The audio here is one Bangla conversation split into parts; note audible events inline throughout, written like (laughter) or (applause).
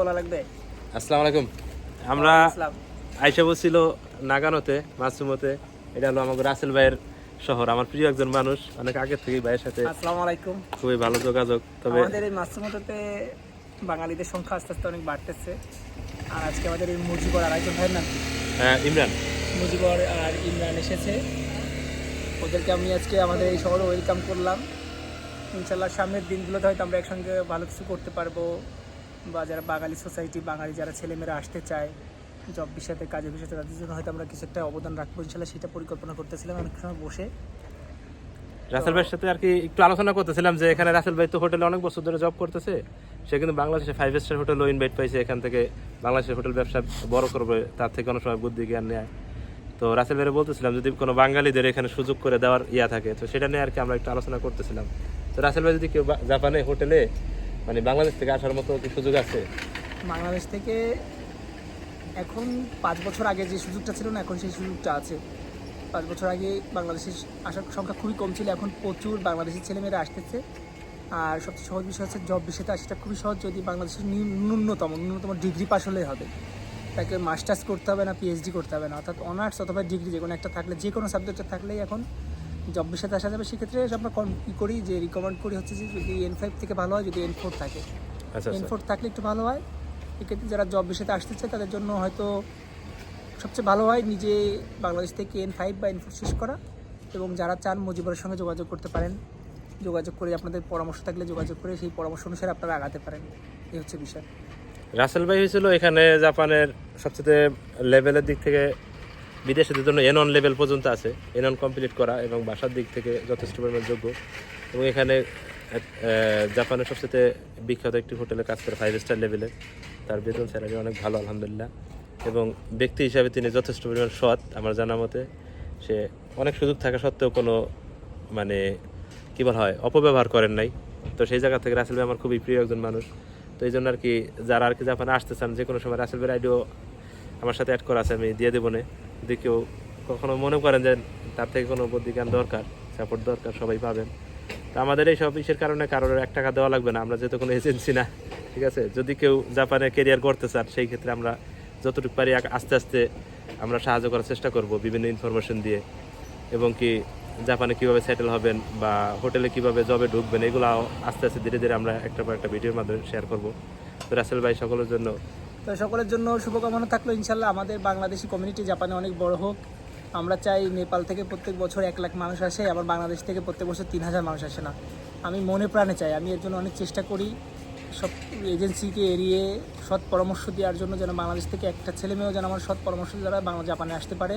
বলা লাগবে? আসসালামু আলাইকুম। আমরা আইসা বলছিল নাগানোতে মাসুমতে এটা হলো আমাদের রাসেল ভাইয়ের শহর আমার প্রিয় একজন মানুষ অনেক আগে থেকেই ভাইয়ের সাথে আসসালামু আলাইকুম। খুবই ভালো যোগাযোগ তবে আমাদের এই মাসুমততে বাঙালিদের সংখ্যা আস্তে আস্তে অনেক বাড়তেছে। আর আজকে আমাদের এই মুজিবর আরেকজন ভাইয়ের নাম হ্যাঁ, ইমরান। মুজিবর আর ইমরান এসেছে। ওদেরকে আমি আজকে আমাদের এই শহরে ওয়েলকাম করলাম। ইনশাল্লাহ সামনের দিনগুলোতে হয়তো আমরা একসঙ্গে ভালো কিছু করতে পারব। বা যারা বাঙালি সোসাইটি বাঙালি যারা ছেলেমেয়েরা আসতে চায় জব বিষয়তে কাজের বিষয়তে তাদের জন্য হয়তো আমরা কিছু একটা অবদান রাখব ইনশাল্লাহ সেটা পরিকল্পনা করতেছিলাম অনেক সময় বসে। রাসেল ভাইয়ের সাথে আর কি একটু আলোচনা করতেছিলাম যে এখানে রাসেল ভাই তো হোটেলে অনেক বছর ধরে জব করতেছে সে কিন্তু বাংলাদেশে ফাইভ স্টার হোটেলও ইনভাইট পাইছে এখান থেকে বাংলাদেশের হোটেল ব্যবসা বড় করবে তার থেকে অনেক সময় বুদ্ধি জ্ঞান নেয়। তো রাসেল ভাইয়ের বলতেছিলাম যদি কোনো বাঙালিদের এখানে সুযোগ করে দেওয়ার ইয়া থাকে তো সেটা নিয়ে আর কি আমরা একটু আলোচনা করতেছিলাম। তো রাসেল ভাই যদি কেউ জাপানে হোটেলে মানে বাংলাদেশ থেকে আসার মতো কি সুযোগ আছে? বাংলাদেশ থেকে এখন পাঁচ বছর আগে যে সুযোগটা ছিল না, এখন সেই সুযোগটা আছে। পাঁচ বছর আগে বাংলাদেশের আসার সংখ্যা খুবই কম ছিল, এখন প্রচুর বাংলাদেশের ছেলেমেয়েরা আসতেছে। আর সবচেয়ে সহজ বিষয় হচ্ছে জব বিষয়টা সেটা খুবই সহজ, যদি বাংলাদেশের ন্যূনতম ন্যূনতম ডিগ্রি পাস হলেই হবে। তাকে মাস্টার্স করতে হবে না পিএইচডি করতে হবে না। অর্থাৎ অনার্স অথবা ডিগ্রি যে কোনো একটা থাকলে যে কোনো সাবজেক্টে থাকলেই এখন জব বিষয়তে আসা যাবে সেক্ষেত্রে আমরা কী করি যে রিকমেন্ড করি হচ্ছে যে যদি এন ফাইভ থেকে ভালো হয় যদি এন ফোর থাকে। আচ্ছা আচ্ছা। এনফোর্ট থাকলে একটু ভালো হয়। এক্ষেত্রে যারা জব বিষয়তে আসতে চায় তাদের জন্য হয়তো সবচেয়ে ভালো হয় নিজে বাংলাদেশ থেকে এন ফাইভ বা এন ফোর শেষ করা এবং যারা চান মুজিবরের সঙ্গে যোগাযোগ করতে পারেন। যোগাযোগ করে আপনাদের পরামর্শ থাকলে যোগাযোগ করে সেই পরামর্শ অনুসারে আপনারা আগাতে পারেন। এই হচ্ছে বিষয়। রাসেল ভাই হয়েছিল এখানে জাপানের সবচেয়ে লেভেলের দিক থেকে বিদেশিদের জন্য এন অন লেভেল পর্যন্ত আছে। এনন কমপ্লিট করা এবং ভাষার দিক থেকে যথেষ্ট পরিমাণ যোগ্য। এবং এখানে জাপানের সবচেয়ে বিখ্যাত একটি হোটেলে কাজ করে ফাইভ স্টার লেভেলে তার বেতন স্যালারি অনেক ভালো, আলহামদুলিল্লাহ। এবং ব্যক্তি হিসাবে তিনি যথেষ্ট পরিমাণ সৎ আমার জানা মতে। সে অনেক সুযোগ থাকা সত্ত্বেও কোনো মানে কি বলা হয়, অপব্যবহার করেন নাই। তো সেই জায়গা থেকে রাসেল আমার খুবই প্রিয় একজন মানুষ। তো এই জন্য আর কি, যারা আর কি জাপানে আসতে চান যে কোনো সময় রাসেল ভাইয়ের আইডিও আমার সাথে অ্যাড করা আছে, আমি দিয়ে দেবো না। যদি কেউ কখনো মনে করেন যে তার থেকে কোনো বুদ্ধি জ্ঞান দরকার সাপোর্ট দরকার, সবাই পাবেন। তো আমাদের এই সব ইসের কারণে কারোর এক টাকা দেওয়া লাগবে না, আমরা যেহেতু কোনো এজেন্সি না, ঠিক আছে? যদি কেউ জাপানে কেরিয়ার করতে চান, সেই ক্ষেত্রে আমরা যতটুকু পারি আস্তে আস্তে আমরা সাহায্য করার চেষ্টা করব বিভিন্ন ইনফরমেশন দিয়ে। এবং কি জাপানে কীভাবে সেটেল হবেন বা হোটেলে কীভাবে জবে ঢুকবেন এগুলো আস্তে আস্তে ধীরে ধীরে আমরা একটা পর একটা ভিডিওর মাধ্যমে শেয়ার করব। তো রাসেল ভাই, সকলের জন্য তো সকলের জন্য শুভকামনা থাকল। ইনশাল্লাহ আমাদের বাংলাদেশি কমিউনিটি জাপানে অনেক বড় হোক। আমরা চাই নেপাল থেকে প্রত্যেক বছর এক লাখ মানুষ আসে, আবার বাংলাদেশ থেকে প্রত্যেক বছর তিন হাজার মানুষ আসে না। আমি মনে প্রাণে চাই, আমি এর জন্য অনেক চেষ্টা করি। সব এজেন্সিকে এড়িয়ে সৎ পরামর্শ দেওয়ার জন্য যেন বাংলাদেশ থেকে একটা ছেলে মেয়েও যেন আমার সৎ পরামর্শ দ্বারা বাংলা জাপানে আসতে পারে,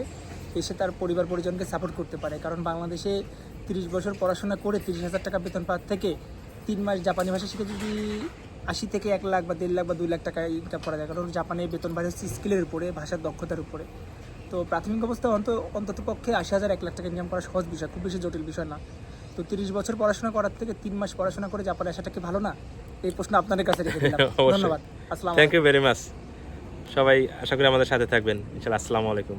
এসে তার পরিবার পরিজনকে সাপোর্ট করতে পারে। কারণ বাংলাদেশে তিরিশ বছর পড়াশোনা করে তিরিশ হাজার টাকা বেতন পাওয়ার থেকে তিন মাস জাপানি ভাষা শিখে যদি আশি থেকে এক লাখ বা দেড় লাখ বা দুই লাখ টাকা ইনকাম করা যায়। কারণ জাপানে বেতন বাড়ে হচ্ছে স্কিলের উপরে ভাষার দক্ষতার উপরে। তো প্রাথমিক অবস্থায় অন্ত অন্তত পক্ষে আশি হাজার এক লাখ টাকা ইনকাম করা সহজ বিষয় খুব বেশি জটিল বিষয় না। তো তিরিশ বছর পড়াশোনা করার থেকে তিন মাস পড়াশোনা করে জাপানে আসাটা কি ভালো না? এই প্রশ্ন আপনাদের কাছে রেখে দিলাম। (laughs) ধন্যবাদ। আসসালাম থ্যাংক ইউ ভেরি মাচ সবাই আশা করি আমাদের সাথে থাকবেন। ইনশাল্লাহ আসসালামু আলাইকুম।